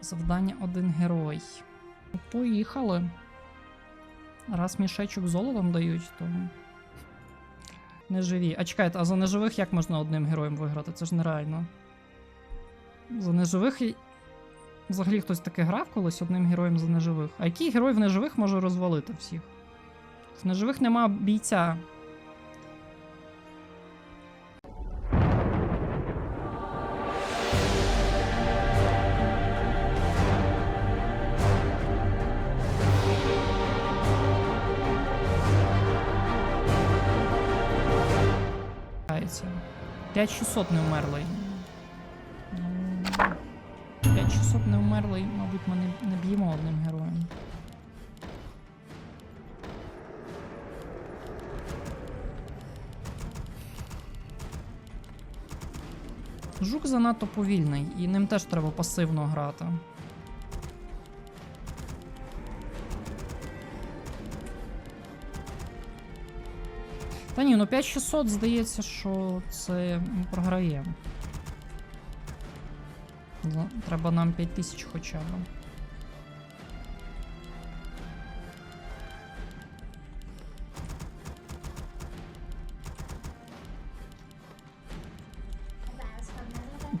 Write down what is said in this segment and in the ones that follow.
Завдання один герой. Поїхали. Раз мішечок золотом дають, то. Не живі. А чекайте, а за неживих як можна одним героєм виграти? Це ж нереально. За неживих. Взагалі хтось таке грав колись одним героєм за неживих. А який герой в неживих може розвалити всіх? В неживих нема бійця. 5600 не вмерлий. Ну, 5600 не вмерлий, мабуть, ми не б'ємо одним героєм. Жук занадто повільний, і ним теж треба пасивно грати. Та ні, ну 5600 здається, що це. Ну, Треба нам 5000 хоча б.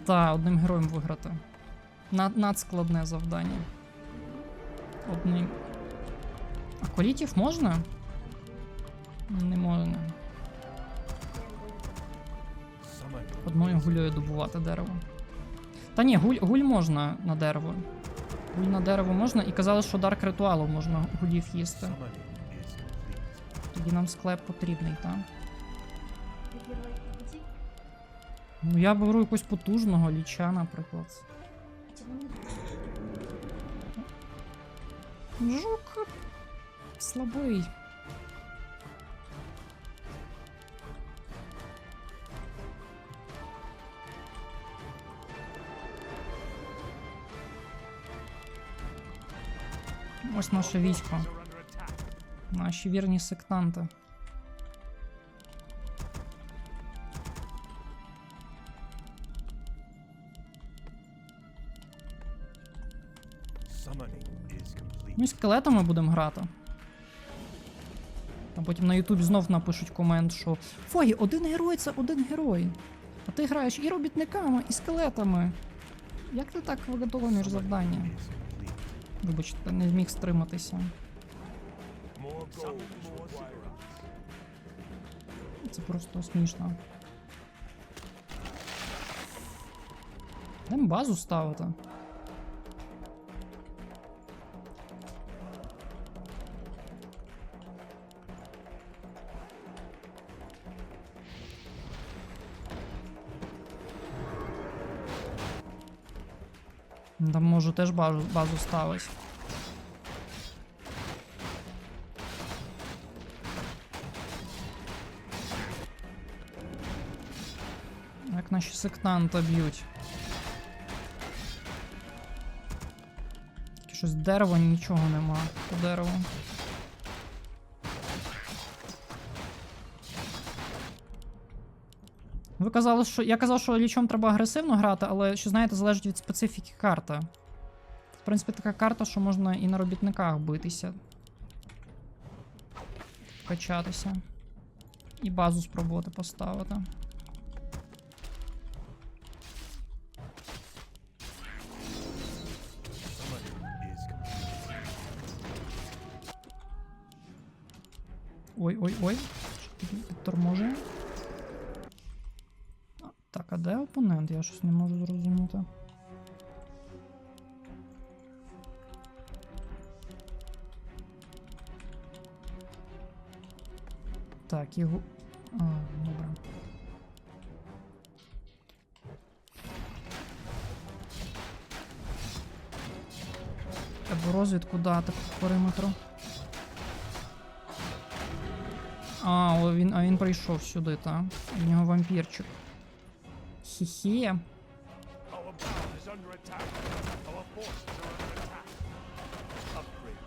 Так, одним героєм виграти. Над, надскладне завдання. Одним. А колітів можна? Не можна. Одною гулею добувати дерево. Та ні, гуль, гуль можна на дерево. Гуль на дерево можна, і казали, що дарк ритуалу можна гулів їсти. Тоді нам склеп потрібний, так? Ну я беру якогось потужного ліча, наприклад. Жук слабий. Ось наше військо. Наші вірні сектанти. Ну і скелетами будемо грати. А потім на Ютубі знов напишуть комент, що Фогі, один герой це один герой. А ти граєш і робітниками, і скелетами. Як ти так виготовлюєш завдання? Вибачте, не зміг стриматися. Це просто смішно. Дем базу ставити. Там можу теж базу, базу ставити. Як наші сектанта б'ють. Щось дерева нічого нема по дереву. Ви казали, що. Я казав, що лічом треба агресивно грати, але що знаєте, залежить від специфіки карти. В принципі, така карта, що можна і на робітниках битися. Качатися. І базу спробувати поставити. Ой-ой-ой. Підторможує. А, Так, а де опонент? Я щось не можу зрозуміти. Так, його. А, добре. Треба розвідку дати по периметру. А, він, а він прийшов сюди, так? У нього вампірчик. Хі-хі. Our bound is under attack. Our forces are under attack. Upgrade.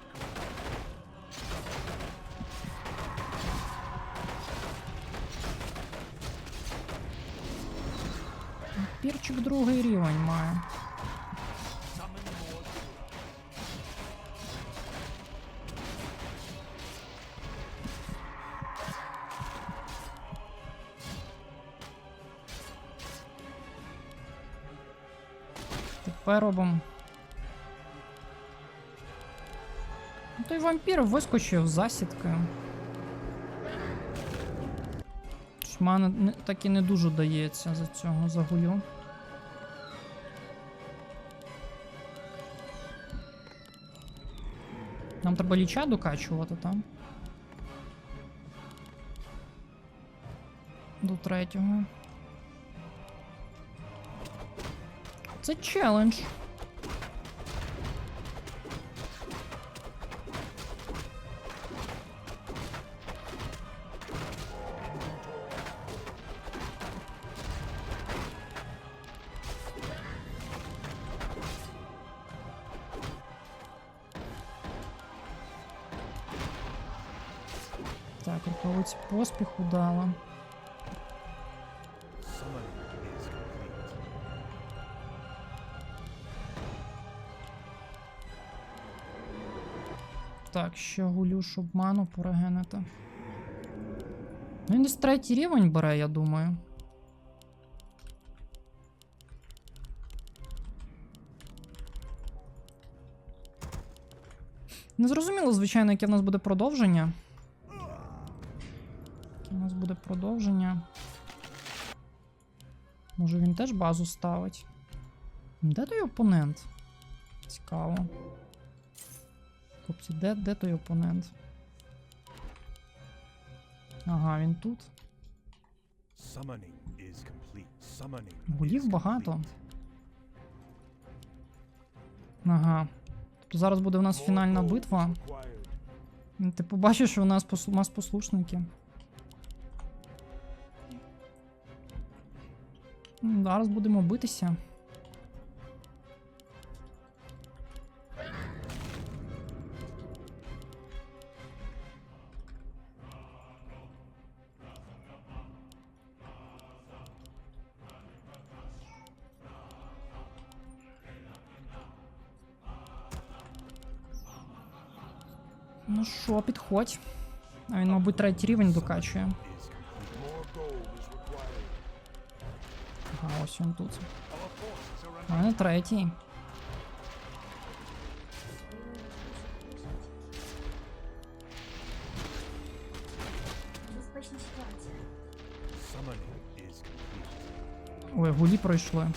Вампірчик другий рівень має. Робимо. Ну, Той вампір вискочив з засідки. Шмана не, так і не дуже дається за цього загулю. Нам треба ліча докачувати там. До третього. Це челендж. Так, рукавиці поспіху дала. Так, ще гулю, щоб ману порегенити. Ну, він десь третій рівень бере, я думаю. Не зрозуміло, звичайно, яке в нас буде продовження. Яке в нас буде продовження. Може він теж базу ставить. Де той опонент? Цікаво. Хлопці, де, де той опонент? Ага, він тут. Is багато. Ага. Тобто зараз буде у нас фінальна битва. Ти побачиш, що у нас пос... у нас послушники. Зараз будемо битися. Що, підходь. А він, мабуть, третій рівень докачує. Is complete. More gold is required. Ага, ось він тут. Our forces are У under мене третій. Безпечна ситуація. Summoning is complete. Ой, гулі пройшли.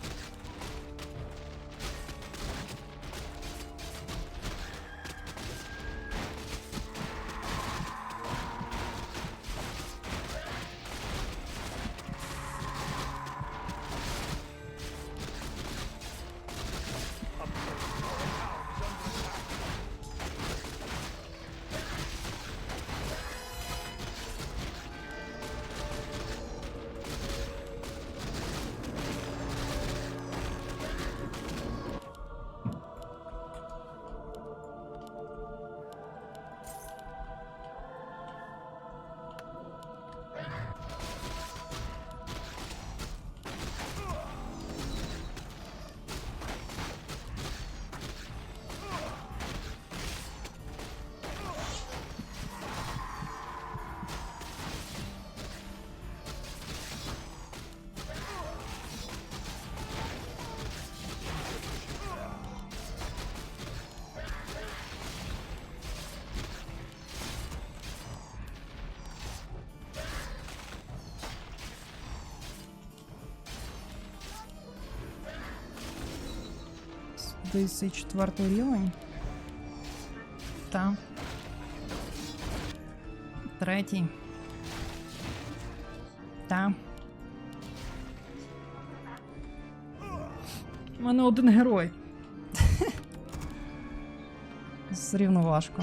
Десь четвертий рівень. Та. Третій. Та. У мене один герой. Все важко.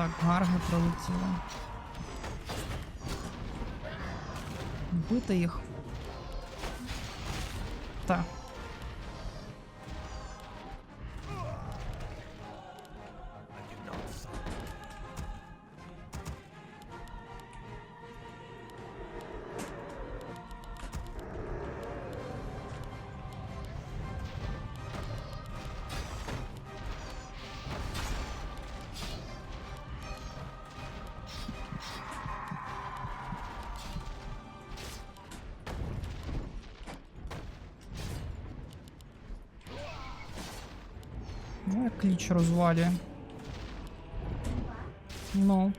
Так, гарги пролетіли. Бити їх. Так. Кліч розвалює. Ну.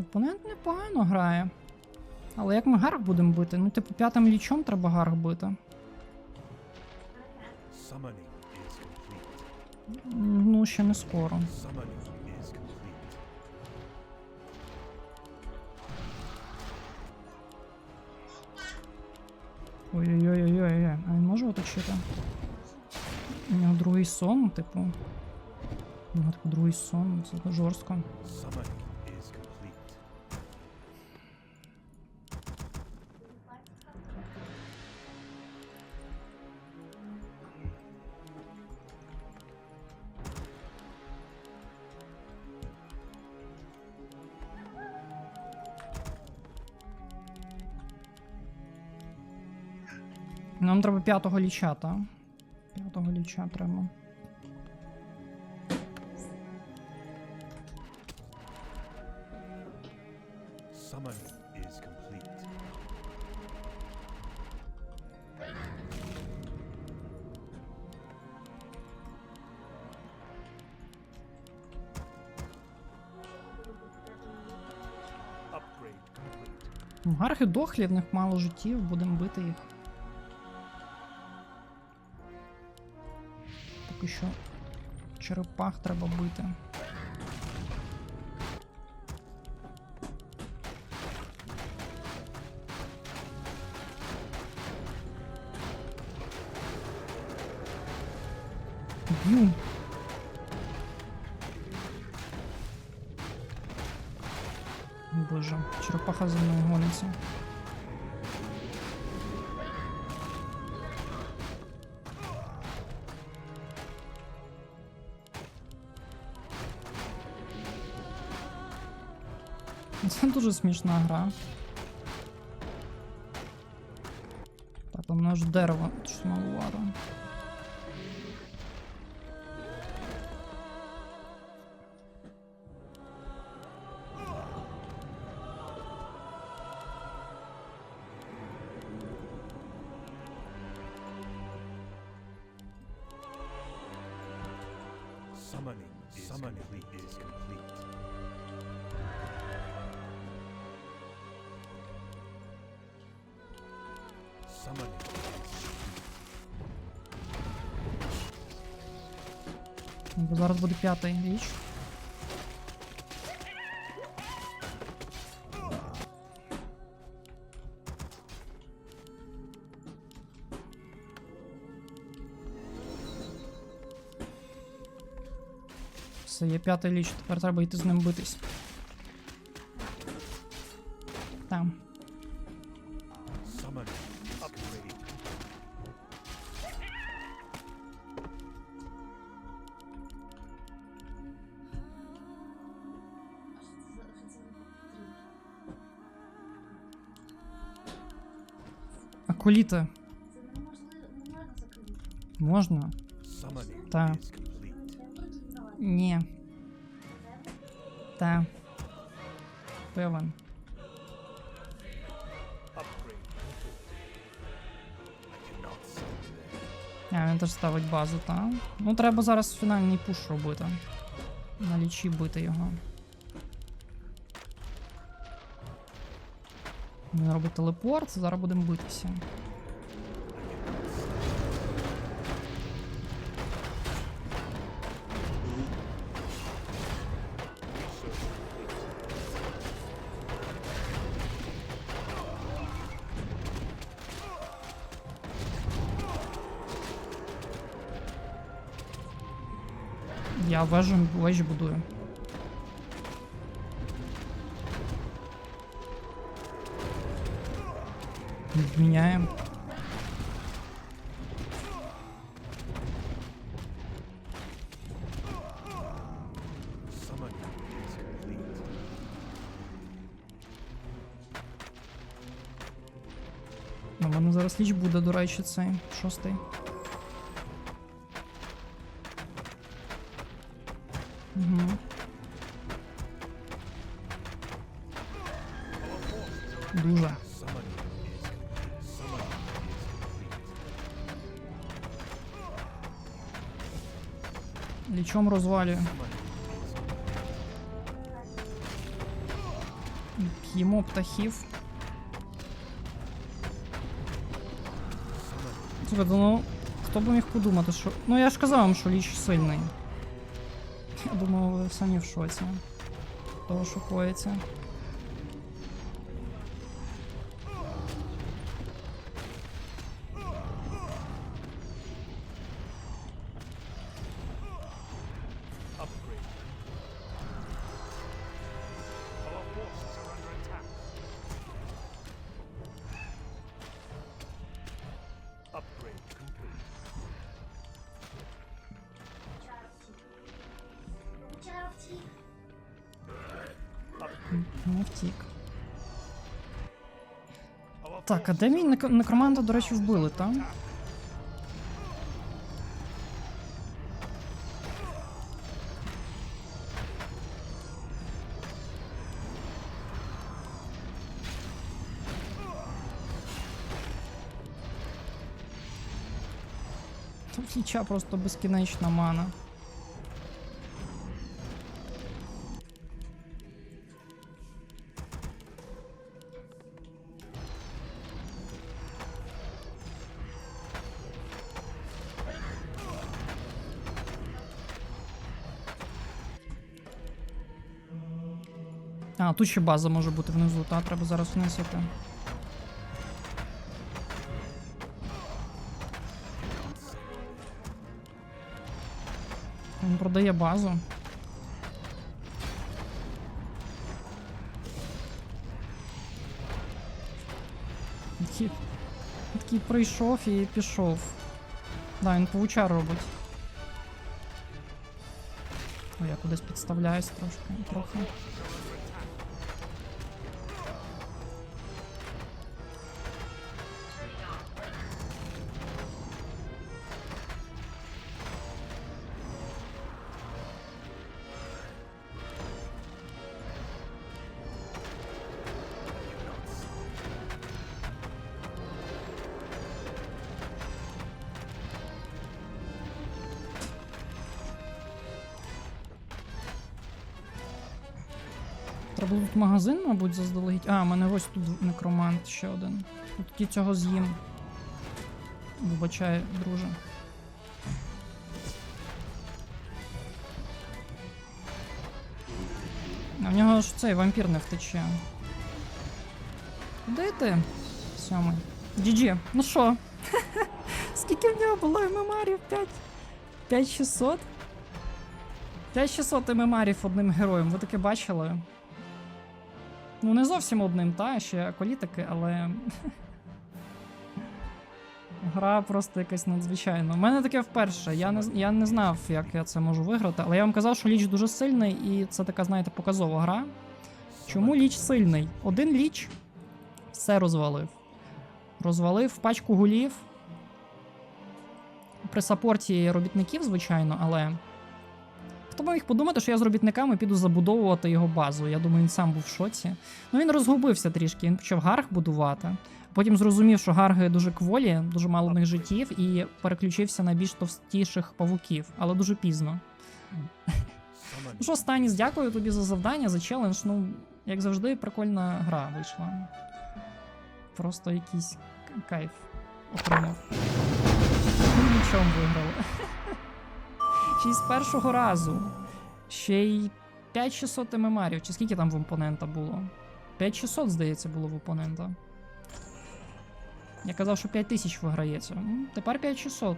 Опонент непогано грає. Але як ми гарг будемо бити? Ну, типу, п'ятим лічом треба гарг бити. Ну, ще не скоро. Ой-ой-ой-ой-ой, А він може оточити? У нього другий сон, типу. У нього типу другий сон, це жорстко. Нам треба п'ятого ліча, та? П'ятого ліча треба. Гарги дохлі, в них мало життів, будемо бити їх. Що черепах треба бити. Боже, черепаха за мною гониться. Дуже смішна гра. Так, там наш дерево щось. Summoning is Summoning is complete. Summoning Бо зараз буде п'ятий річ. Все, є п'ятий ліч, тепер треба йти з ним битись. Не можна complete. Ні. Та. Певен. А, він теж ставить базу, та. Ну, треба зараз фінальний пуш робити. На лічі бити його. Він робить телепорт, зараз будемо битися. Я вежу, вежі будую. Не вменяем. Ну, воно зараз ліч буде, до речі. Лічом розвалює. П'ємо птахів. Слухайте, ну хто б міг подумати, що. Ну я ж казав вам, що ліч сильний. Я думаю, ви самі в шоці. Того, що коїться. Не втік. Так, а де мій некроманта, до речі, вбили, так? Тут ліча просто безкінечна мана. Тут ще база може бути внизу, та треба зараз вниз іти. Він продає базу. Такий, такий прийшов і пішов. Да, він павучар робить. О, я кудись підставляюсь трошки, трохи. Треба тут магазин, мабуть, заздалегідь. А, у мене ось тут некромант ще один. Тут цього з'їм. Вибачай, друже. А в нього ж цей вампір не втече. Куди ти? Сьомий. GG. Ну що? Скільки в нього було ММРів? 5? 5600? 5600 ММРів одним героєм. Ви таке бачили? Ну, не зовсім одним, та, ще колітики, але. Гра просто якась надзвичайна. У мене таке вперше. Я не, я не знав, як я це можу виграти, але я вам казав, що ліч дуже сильний, і це така, знаєте, показова гра. Чому ліч сильний? Один ліч все розвалив. Розвалив пачку гулів. При сапорті робітників, звичайно, але. Хто б міг подумати, що я з робітниками піду забудовувати його базу. Я думаю, він сам був в шоці. Ну він розгубився трішки, він почав гарг будувати. Потім зрозумів, що гарги дуже кволі, дуже мало в них життів, і переключився на більш товстіших павуків, але дуже пізно. Ну що, Станіс, дякую тобі за завдання, за челендж. Ну, як завжди, прикольна гра вийшла. Просто якийсь кайф отримав. Ну, Нічого виграли. Ще з першого разу. Ще й 5600 ММРів. Чи скільки там в опонента було? 5600, здається, було в опонента. Я казав, що 5000 виграється. М, Тепер 5600.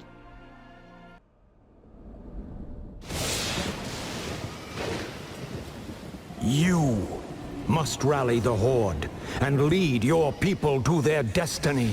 You must rally the Horde and lead your people to their destiny.